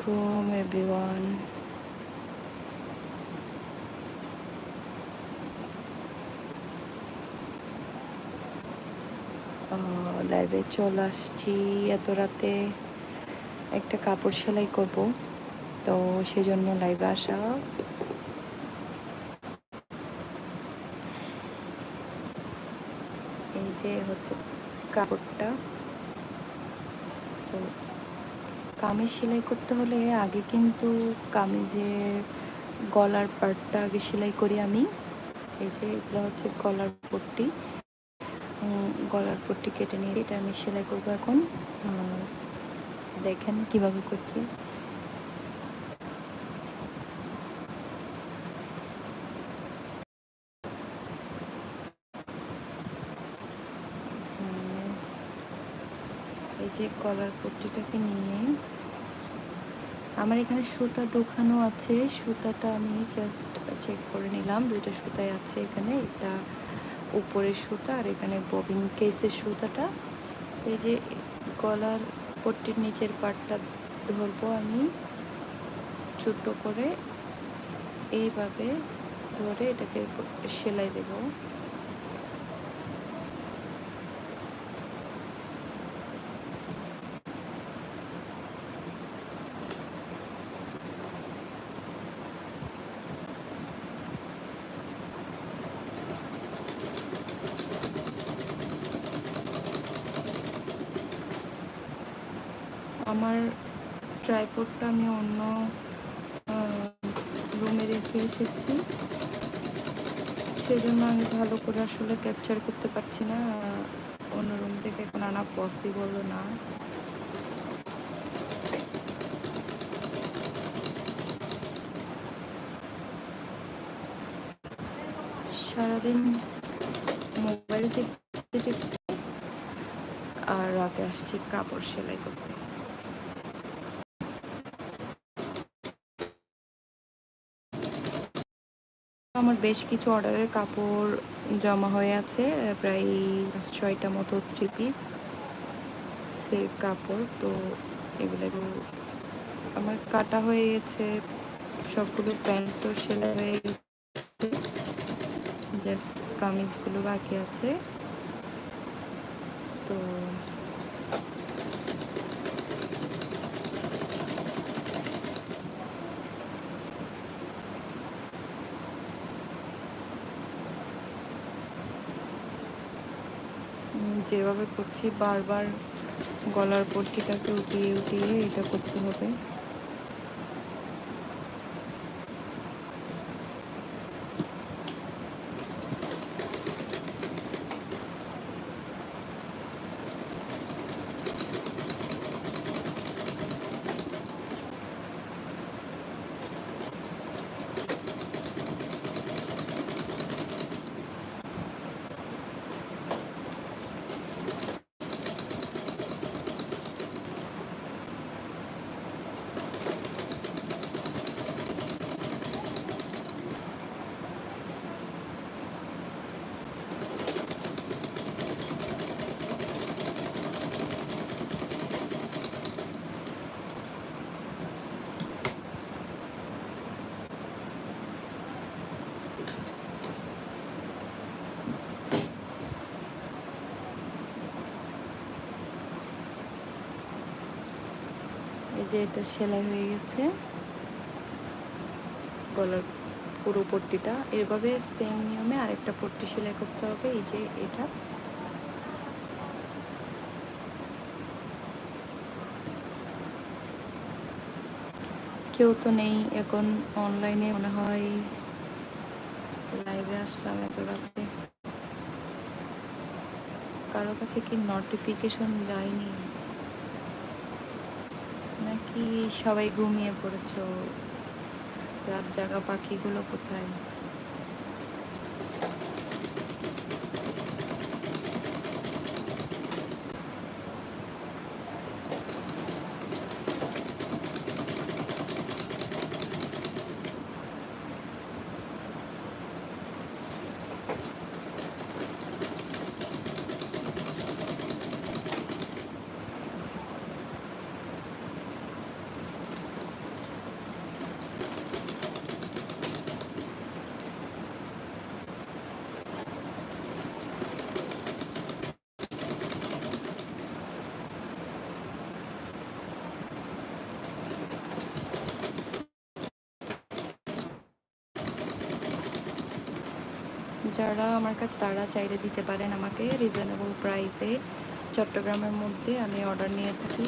আলাইকুম এভরিওয়ান লাইভে চলে আসছি এত রাতে। একটা কাপড় সেলাই করব, তো সেজন্য লাইভে আসা। এই যে হচ্ছে কাপড়টা। কামিজ সেলাই করতে হলে আগে কিন্তু কামিজের গলার পার্টটা আগে সেলাই করি আমি। এই যে এগুলো হচ্ছে গলার পট্টি। গলার পট্টি কেটে নিয়ে এটা আমি সেলাই করব এখন। দেখেন কীভাবে করছি। এই যে গলার পট্টিটাকে নিয়ে আমার এখানে সুতা ঢোকানো আছে। সুতাটা আমি জাস্ট চেক করে নিলাম। দুইটা সুতাই আছে এখানে এটা উপরের সুতা আর এখানে ববিন কেসের সুতাটা। এই যে গলার পট্টির নিচের পাটটা ধরবো আমি ছোট করে। এইভাবে ধরে এটাকে সেলাই দেবো। আমার ট্রাইপোডটা আমি অন্য রুমে রেখে এসেছি। সেজন্য আমি ভালো করে আসলে ক্যাপচার করতে পারছি না। অন্য রুম থেকে এখন আনা পসিবল না। সারাদিন মোবাইল দেখতে আর রাতে আসছি কাপড় সেলাই করতে। আমার বেশ কিছু অর্ডারের কাপড় জমা হয়ে আছে, প্রায় ছয়টা মতো থ্রি পিস সে কাপড়, তো এগুলো আমার কাটা হয়ে গেছে, সবগুলো প্যান্ট তো সেলাই হয়ে গেছে জাস্ট কামিজগুলো বাকি আছে। তো যেভাবে করছি বারবার গলার পট্টিটাকে উঠিয়ে উঠিয়ে এটা করতে হবে। এই যে এটা সেলাই হয়ে গেছে। গলার পুরো পট্টিটা। এভাবে সেম নিয়মে আরেকটা পট্টি সেলাই করতে হবে, এই যে এটা। কেউ তো নেই এখন অনলাইনে মনে হয় লাইভে আসলাম এত রাতে। কারও কাছে কি নোটিফিকেশন যায়নি? নাকি সবাই ঘুমিয়ে পড়েছো? রাত জাগা পাখিগুলো কোথায়? যারা আমার কাছে, তারা চাইলে দিতে পারেন আমাকে রিজনেবল প্রাইসে চট্টগ্রামের মধ্যে আমি অর্ডার নিয়ে থাকি।